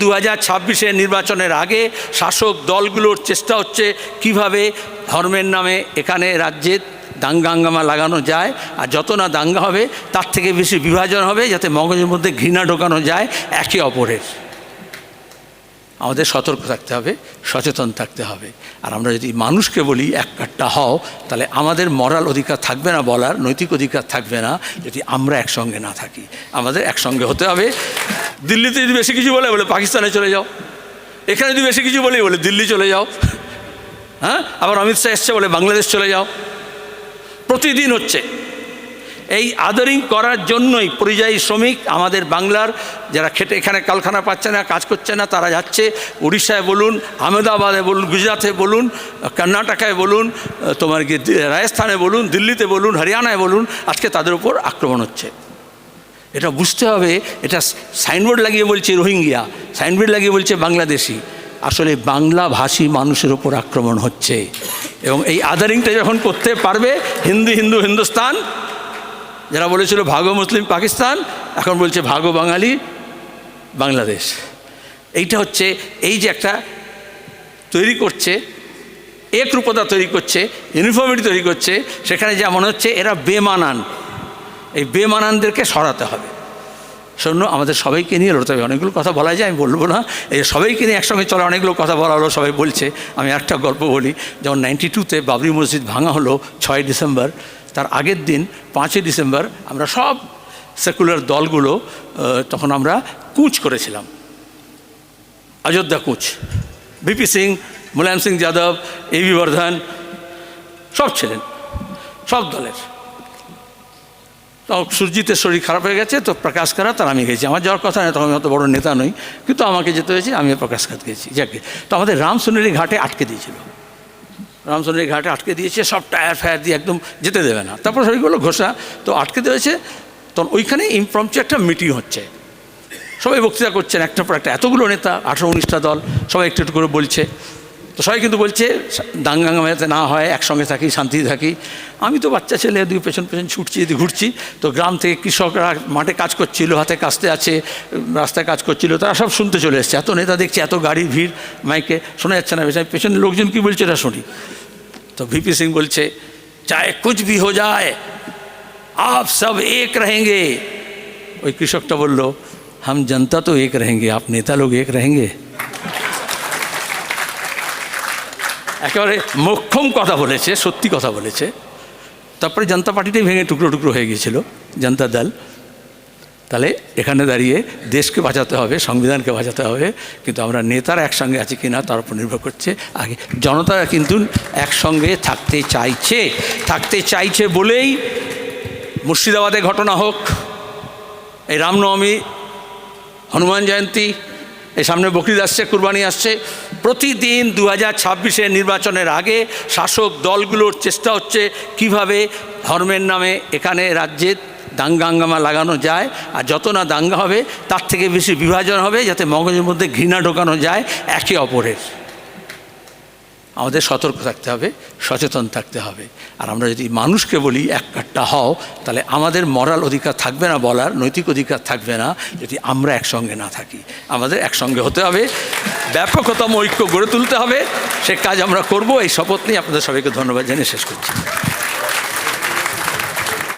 দু হাজার ছাব্বিশের নির্বাচনের আগে শাসক দলগুলোর চেষ্টা হচ্ছে কীভাবে ধর্মের নামে এখানে রাজ্যে দাঙ্গাঙ্গামা লাগানো যায়। আর যত না দাঙ্গা হবে, তার থেকে বেশি বিভাজন হবে, যাতে মগজের মধ্যে ঘৃণা ঢোকানো যায় একে অপরের। আমাদের সতর্ক থাকতে হবে, সচেতন থাকতে হবে। আর আমরা যদি মানুষকে বলি, এক কাট্টা হও, তাহলে আমাদের মরাল অধিকার থাকবে না বলার, নৈতিক অধিকার থাকবে না, যদি আমরা একসঙ্গে না থাকি। আমাদের একসঙ্গে হতে হবে। দিল্লিতে যদি বেশি কিছু বলে বলে পাকিস্তানে চলে যাও। এখানে যদি বেশি কিছু বলে বলে দিল্লি চলে যাও। হ্যাঁ? আবার অমিত শাহ এসছে বলে বাংলাদেশ চলে যাও। প্রতিদিন হচ্ছে। এই আদরিং করার জন্যই পরিযায়ী শ্রমিক আমাদের বাংলার যারা খেটে এখানে কারখানা পাচ্ছে না, কাজ করছে না, তারা যাচ্ছে। উড়িষ্যায় বলুন, আহমেদাবাদে বলুন, গুজরাটে বলুন, কর্ণাটকায় বলুন, তোমার কি রাজস্থানে বলুন, দিল্লিতে বলুন, হরিয়ানায় বলুন, আজকে তাদের উপর আক্রমণ হচ্ছে। এটা বুঝতে হবে, এটা সাইনবোর্ড লাগিয়ে বলছে রোহিঙ্গিয়া, সাইনবোর্ড লাগিয়ে বলছে বাংলাদেশি। আসলে বাংলা ভাষী মানুষের ওপর আক্রমণ হচ্ছে। এবং এই আদারিংটা যখন করতে পারবে, হিন্দু হিন্দু, হিন্দুস্তান যারা বলেছিল ভাগো মুসলিম পাকিস্তান, এখন বলছে ভাগো বাঙালি বাংলাদেশ। এইটা হচ্ছে, এই যে একটা তৈরি করছে একরূপতা তৈরি করছে ইউনিফর্মিটি তৈরি করছে, সেখানে যা মনে হচ্ছে এরা বেমানান। এই বেমানানদেরকে সরাতে হবে। শূন্য আমাদের সবাইকে নিয়ে লড়তে হবে। অনেকগুলো কথা বলা যায়, আমি বলব না। এই সবাইকে নিয়ে একসঙ্গে চলে, অনেকগুলো কথা বলা হলো, সবাই বলছে। আমি একটা গল্প বলি। যেমন নাইনটি টুতে বাবরি মসজিদ ভাঙা হলো, ছয় ডিসেম্বর। তার আগের দিন পাঁচই ডিসেম্বর আমরা সব সেকুলার দলগুলো তখন আমরা কুচ করেছিলাম। অযোধ্যা কুচ। V P Singh, Mulayam Singh Yadav, A A B Bardhan, সব ছিলেন, সব দলের। তো সুরজিতের শরীর খারাপ হয়ে গেছে, তো প্রকাশ করা তার আমি গেছি। আমার যাওয়ার কথা নয়, তখন আমি অত বড় নেতা নই, কিন্তু আমাকে যেতে হয়েছে আমি প্রকাশ করতে গেছি। যাকে, তো আমাদের রামসুনেরি ঘাটে আটকে দিয়েছিল। রামচন্দ্রের ঘাটে আটকে দিয়েছে, সব টায়ার ফায়ার দিয়ে একদম যেতে দেবে না। তারপর সেইগুলো ঘোষা তো আটকে দিয়েছে তখন ওইখানে ইমপ্রমচু একটা মিটিং হচ্ছে। সবাই বক্তৃতা করছেন একটা পর একটা, এতগুলো নেতা আঠারো উনিশটা দল, সবাই একটু একটু করে বলছে। তো সবাই কিন্তু বলছে দাঙ্গাঙ্গামাতে না হয়, একসঙ্গে থাকি, শান্তিতে থাকি। আমি তো বাচ্চা ছেলে, দুই পেছন পেছন ছুটছি যদি ঘুরছি। তো গ্রাম থেকে কৃষকরা মাঠে কাজ করছিল, হাতে কাস্তে আছে, রাস্তায় কাজ করছিল, তারা সব শুনতে চলে এসছে। এত নেতা দেখছে, এত গাড়ির ভিড়, মাইকে শোনা যাচ্ছে না বেশ পেছনে লোকজন কী বলছে এটা শুনি। তো ভিপি সিং বলছে চাহে কুচ ভি হো যায়, আপ সব এক রহেঙ্গে। ওই কৃষকটা বলল, হাম জনতা তো এক রহেঙ্গে, আপ নেতা লোক এক রহেঙ্গে। একেবারে মোক্ষম কথা বলেছে, সত্যি কথা বলেছে। তারপরে জনতা পার্টিটাই ভেঙে টুকরো টুকরো হয়ে গিয়েছিল, জনতা দল। তাহলে এখানে দাঁড়িয়ে দেশকে বাঁচাতে হবে, সংবিধানকে বাঁচাতে হবে, কিন্তু আমরা নেতারা একসঙ্গে আছি কিনা তার উপর নির্ভর করছে আগে। জনতারা কিন্তু একসঙ্গে থাকতে চাইছে থাকতে চাইছে বলেই মুর্শিদাবাদে ঘটনা হোক, এই রামনবমী, হনুমান জয়ন্তী এই সামনে বকরিদ আসছে, কুরবানি আসছে। প্রতিদিন দু হাজার ছাব্বিশের নির্বাচনের আগে শাসক দলগুলোর চেষ্টা হচ্ছে কীভাবে ধর্মের নামে এখানে রাজ্যে দাঙ্গাঙ্গামা লাগানো যায়, আর যত না দাঙ্গা হবে, তার থেকে বেশি বিভাজন হবে, যাতে মগজের মধ্যে ঘৃণা ঢোকানো যায়, একে অপরের। আমাদের সতর্ক থাকতে হবে, সচেতন থাকতে হবে। আর আমরা যদি মানুষকে বলি, এক কাট্টা হও তাহলে আমাদের মরাল অধিকার থাকবে না বলার, নৈতিক অধিকার থাকবে না, যদি আমরা একসঙ্গে না থাকি। আমাদের একসঙ্গে হতে হবে, ব্যাপকতম ঐক্য গড়ে তুলতে হবে। সে কাজ আমরা করব। এই শপথ নিয়ে আপনাদের সবাইকে ধন্যবাদ জানিয়ে শেষ করছি।